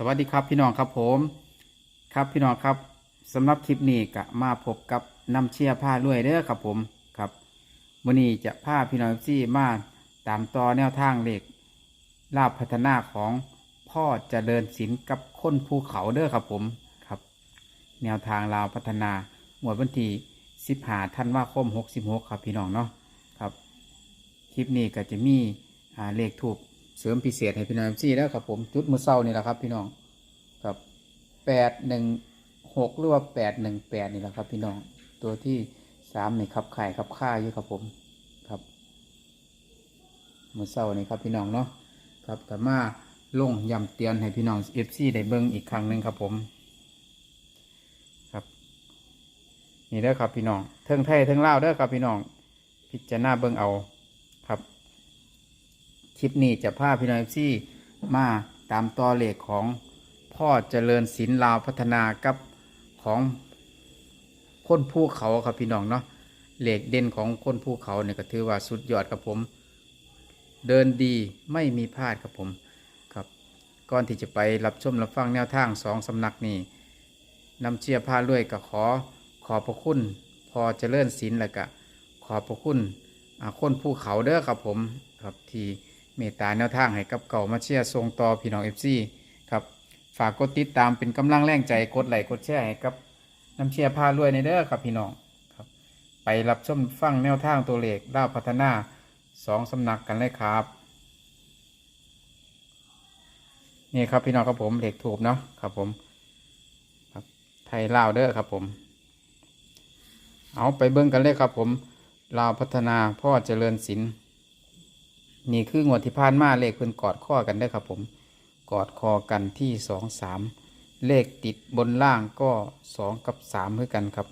สวัสดีครับพี่น้องครับผมครับพี่น้องครับสำหรับคลิปนี้ก็มาพบกับน้ำเชียร์ผ้าลุยเด้อครับผมครับวันนี้จะพาพี่น้องซี่มาตามต่อแนวทางเลขลาบพัฒนาของพ่อจเจริญศิลป์กับคนภูเขาเด้อครับผมครับ แนวทางลาวพัฒนาหมวดวันที่สิบหาธันว่าคมหกสิบหกครับพี่น้องเนาะครับ คลิปนี้ก็จะมีเลขถูก เสริมพิเศษให้พี่น้องซี่แล้วครับผมจุดมือเศร้านี่แหละครับ พี่น้องครับแปดหนึ่งหกหรือว่าแปดหนึ่งแปดนี่แหละครับ พี่น้องตัวที่สามนี่ครับไข่ครับค่าอยู่ครับผมครับมือเศร้านี่ครับพี่น้องเนาะครับแต่มาลงย้ำเตือนให้พี่น้องเอฟซีได้เบิ้งอีกครั้งหนึ่งครับผมครับ นี่เด้อครับพี่น้องเทิงไทยเทิงลาวเด้อครับพี่น้อง พิจารณาเบิ่งเอาครับ คลิปนี้จะพาพี่น้องซี่มาตามต่อเลขของพ่อเจริญศิลป์ลาวพัฒนากับของคนภูเขาครับพี่น้องเนาะเลขเด่นของคนภูเขาเนี่ยก็ถือว่าสุดยอดครับผม เดินดีไม่มีพลาดครับผมครับ ก่อนที่จะไปรับชมรับฟังแนวทางสองสำนักนี้นำเชียร์พาลุยก็ขอขอบพระคุณพอเจริญศิลป์แล้วก็ขอบพระคุณคนภูเขาเด้อครับผมครับที่ เมตตาแนวทางให้กับเก่ามาเชียร์ทรงต่อพี่น้องเอฟซีครับฝากกดติดตามเป็นกำลังแรงใจกดไลค์กดแชร์ให้กับน้ำเชียร์พารวยในเด้อครับพี่น้องครับ ไปรับชมฟังแนวทางตัวเลขด้าพัฒนาสองสำนักกันเลยครับนี่ครับพี่น้องครับผมเหล็กถูกเนาะครับผมครับไทยลาวเด้อครับผม เอาไปเบิ้งกันเลยครับผมลาวพัฒนาพ่อเจริญศิลป์ นี่คืองวดที่ผ่านมาเลขเพิ่นกอดข้อกันได้ครับผม กอดคอกันที่สองสามเลขติดบนล่างก็สองกับสามเพื่อกันครับ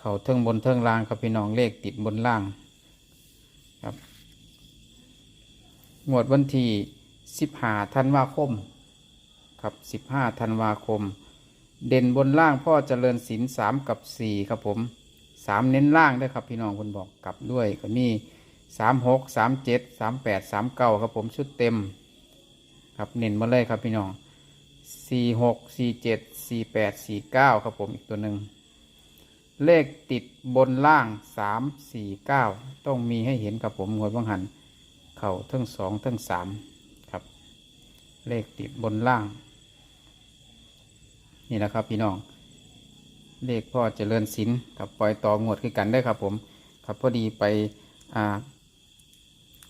เขาเทิงบนเทิงล่างครับพี่น้องเลขติดบนล่างครับงวดวันที่สิบห้าธันวาคมครับสิบห้าธันวาคม เด่นบนล่างพ่อเจริญศิลสามกับสี่ครับผมสามเน้นล่างด้วยครับพี่น้องคนบอกกลับด้วยก็มี สามหกสามเจ็ดสามแปดสามเก้าครับผมชุดเต็ม ครับเน้นมาเลยครับพี่น้องสี่หกสี่เจ็ดสี่แปดสี่เก้าครับผมอีกตัวหนึ่งเลขติดบนล่างสามสี่เก้าต้องมีให้เห็นครับผมงวดวังหัน เข่าทั้งสองทั้งสามครับ เลขติดบนล่าง นี่แหละครับพี่น้อง เลขพ่อเจริญศิลป์กับปล่อยต่องวดคือกันได้ครับผม ครับพอดีไปอ่า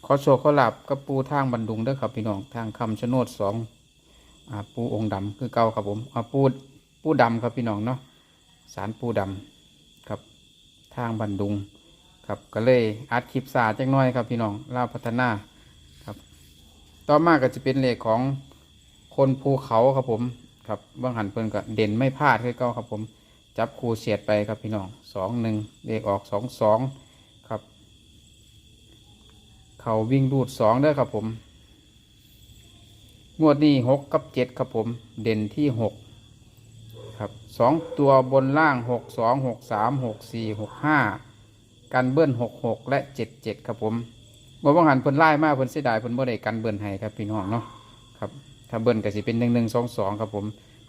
ขอโชว์ขอหลับกับปูทางบันดุงเด้อครับพี่น้องทางคำชะโนดสองอปูองค์ดำคือเก่าครับผมปูปูดำครับพี่น้องเนาะสารปูดำครับทางบันดุงครับก็เลยอัดคลิปสาจังน้อยครับพี่น้องล่าพัฒนาครับ ต่อมาก็จะเป็นเลขของคนภูเขาครับผมครับเบื้องหันเพิ่นก็เด่นไม่พลาดคือเก่าครับผม จับคูเสียดไปครับพี่น้องสองหนึ่งเลขออกสองสอง เขาวิ่งรูดสองเด้อครับผม งวดนี้หกกับเจ็ดครับผม เด่นที่หกครับสองตัวบนล่างหกสองหกสามหกสี่หกห้ากันเบิ้ลหกหกและเจ็ดเจ็ดครับผมบ่บังหันเพิ่นไล่มากเพิ่นเสียดายเพิ่นบ่ได้กันเบิ้ลให้ครับพี่น้องเนาะครับถ้าเบิ้ลก็สิเป็นหนึ่งหนึ่งสองสองครับผม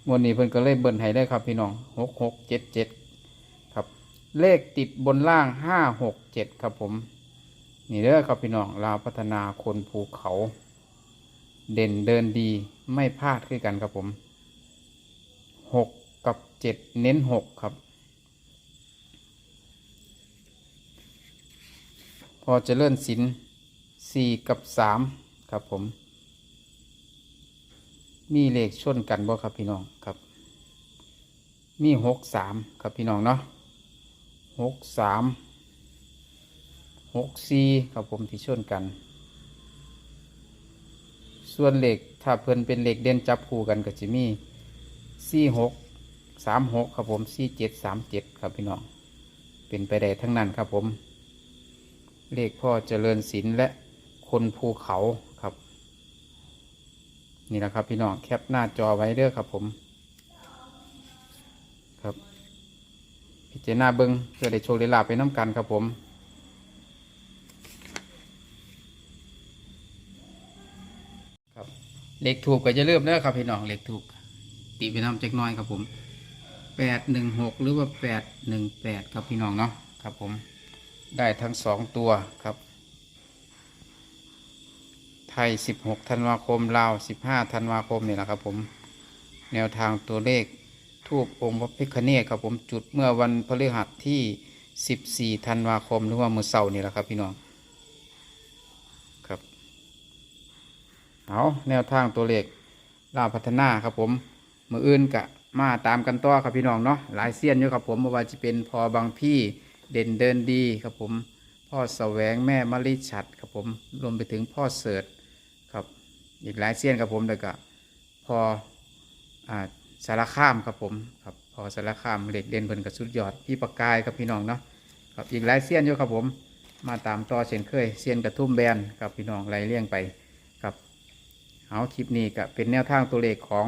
งวดนี้เพิ่นก็เลยเบิ้ลให้ได้ครับพี่น้องหกหกเจ็ดเจ็ดครับ เลขติดบนล่างห้าหกเจ็ดครับผม นี่เด้อครับพี่น้องลาวพัฒนาคนภูเขา เด่นเดินดีไม่พลาดคือกันครับผมหกกับเจ็ดเน้นหกครับ พอจะเลื่อนสินสี่กับสามครับผม มีเลขชนกันบ่ครับพี่น้องครับ มีหกสามครับพี่น้องเนาะหกสาม หกสี่ครับผมที่ชนกัน ส่วนเหลขถ้าเพิ่นเป็นเหลขเด่นจับคู่กันก็จะมีสี่หกสามหกครับผมสี่เจ็ดสามเจ็ดครับพี่น้อง เป็นไปได้ทั้งนั้นครับผม เลขพ่อเจริญศิลป์และคนภูเขาครับ นี่แหละครับพี่น้องแคปหน้าจอไว้เด้อครับผมครับ พิจารณาเบิงเพื่อได้โชว์ได้ลาบไปน้ำกันครับผม ครับเลขถูกก็จะเริ่มเด้อครับพี่น้องเลขถูกตีไปนำจักน้อยครับผมแปดหนึ่งหกหรือว่าแปดหนึ่งแปดครับพี่น้องเนาะครับผมได้ทั้งสองตัวครับ ไทย16ธันวาคมลาว15ธันวาคมนี่แหละครับผมแนวทางตัวเลขทูปองค์พระพิฆเนศครับผมจุดเมื่อวันพฤหัสที่14ธันวาคมหรือว่ามือเสาร์นี่แหละครับพี่น้องครับ เอาแนวทางตัวเลขลาวพัฒนาครับผมมืออื่นกะมาตามกันต่อครับพี่น้องเนาะหลายเซียนอยู่ครับผมม่ว่าจะเป็นพอบางพี่เด่นเดินดีครับผม พ่อแสวงแม่มะลิฉัดครับผมรวมไปถึงพ่อเสิร์ตครับ อีกหลายเสี้ยนครับผมแล้วก็พออ่าสารข้ามครับผมครับพอสารข้ามเหล็กเด่นเพิ่นกับสุดยอดพี่ประกายครับพี่น้องเนาะครับอีกหลายเสี้ยนอยู่ครับผม มาตามต่อเช่นเคยเสี้ยนกระทุ่มแบนครับพี่น้องไล่เลี่ยงไปครับ เอาคลิปนี้ก็เป็นแนวทางตัวเลขของ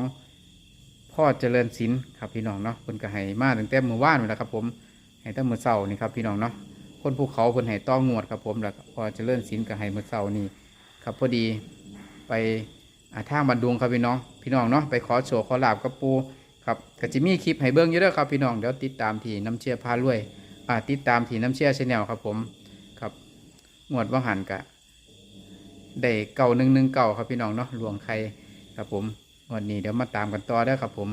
พ่อเจริญศิลป์ครับพี่น้องเนาะเพิ่นก็ให้มาตั้งแต่มือว่านแหละครับผมให้ตั้งมือเช้านี่ครับพี่น้องเนาะคนภูเขาเพิ่นให้ต้องงวดครับผมแล้วพ่อเจริญศิลป์ก็ให้มือเช้านี่ครับพอดีไปอาทางบันดุงครับพี่น้องพี่น้องเนาะไปขอโชว์ขอลาบกับปูครับก็จะมีคลิปให้เบิ้งอยู่เด้อครับพี่น้องเดี๋ยวติดตามที่น้ำเชี่ยพารวยอ่าติดตามที่น้ำเชี่ยชแนลครับผมครับงวดว่างหันกะ ได้เก่าหนึ่งหนึ่งเก่าครับพี่น้องเนาะหลวงใครครับผมวันนี้เดี๋ยวมาตามกันต่อเด้อครับผม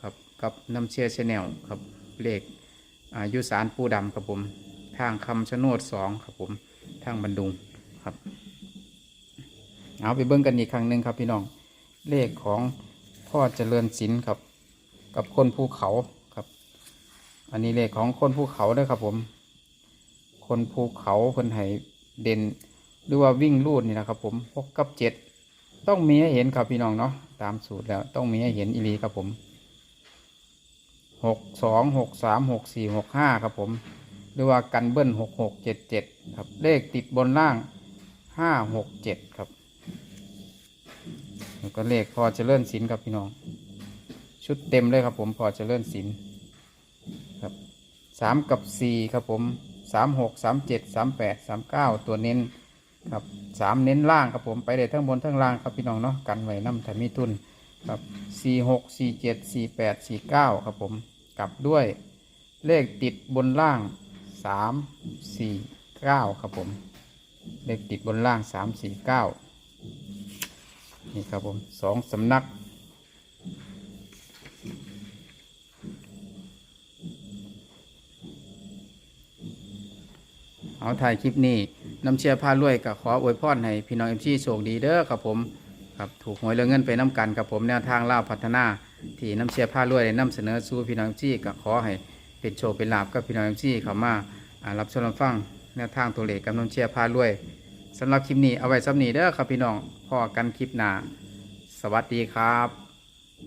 ครับกับน้ำเชี่ยชแนลครับเลขอายุสารปูดำครับผม ทางคำชะโนดสองครับผมทางบันดุงครับ เอาไปเบิ่งกันอีกครั้งหนึ่งครับพี่น้องเลขของพ่อเจริญศิลป์ครับ กับคนภูเขาครับ อันนี้เลขของคนภูเขาเด้วยครับผม คนภูเขาคนไห้เด่น หรือว่าวิ่งลูดนี่นะครับผมหกกับเจ็ดต้องมีให้เห็นครับพี่น้องเนาะตามสูตรแล้วต้องมีให้เห็นอีลีครับผมหกสองหกสามหกสี่หกห้าครับผม หรือว่ากันเบิ้ลหกหกเจ็ดเจ็ดครับ เลขติดบนล่างห้าหกเจ็ดครับแล้วก็เลขพอเจริญศิลป์ครับพี่น้อง ชุดเต็มเลยครับผมพอเจริญศิลป์ครับสามกับสี่ครับผมสามหกสามเจ็ดสามแปดสามเก้าตัวเน้น ครับสามเน้นล่างครับผมไปได้ทั้งบนทั้งล่างครับพี่น้องเนาะกันไว้น้ำถ้ามีทุนครับสี่หกสี่เจ็ดสี่แปดสี่เก้าครับผมกลับด้วยเลขติดบนล่างสามสี่เก้าครับผม เลขติดบนล่างสามสี่เก้านี่ครับผมสองสำนักเอาถ่ายคลิปนี้ น้ำเชียร์ผ้ารวยกับขออวยพรให้พี่น้องเอ็มซีโชคดีเด้อครับผมครับถูกหวยเรื่องเงินไปน้ำกันกับผมแนวทางล่าพัฒนาที่น้ำเชียร์ผ้ารวยได้นำเสนอสู่พี่น้องเอ็มซีกับขอให้เป็นโชคเป็นลาบกับพี่น้องเอ็มซีเข้ามารับชมรับฟังแนวทางตัวเลขกับน้ำเชียร์ผ้ารวยสำหรับคลิปนี้เอาไว้สำนีเด้อครับพี่น้องพอกันคลิปหน้าสวัสดีครับ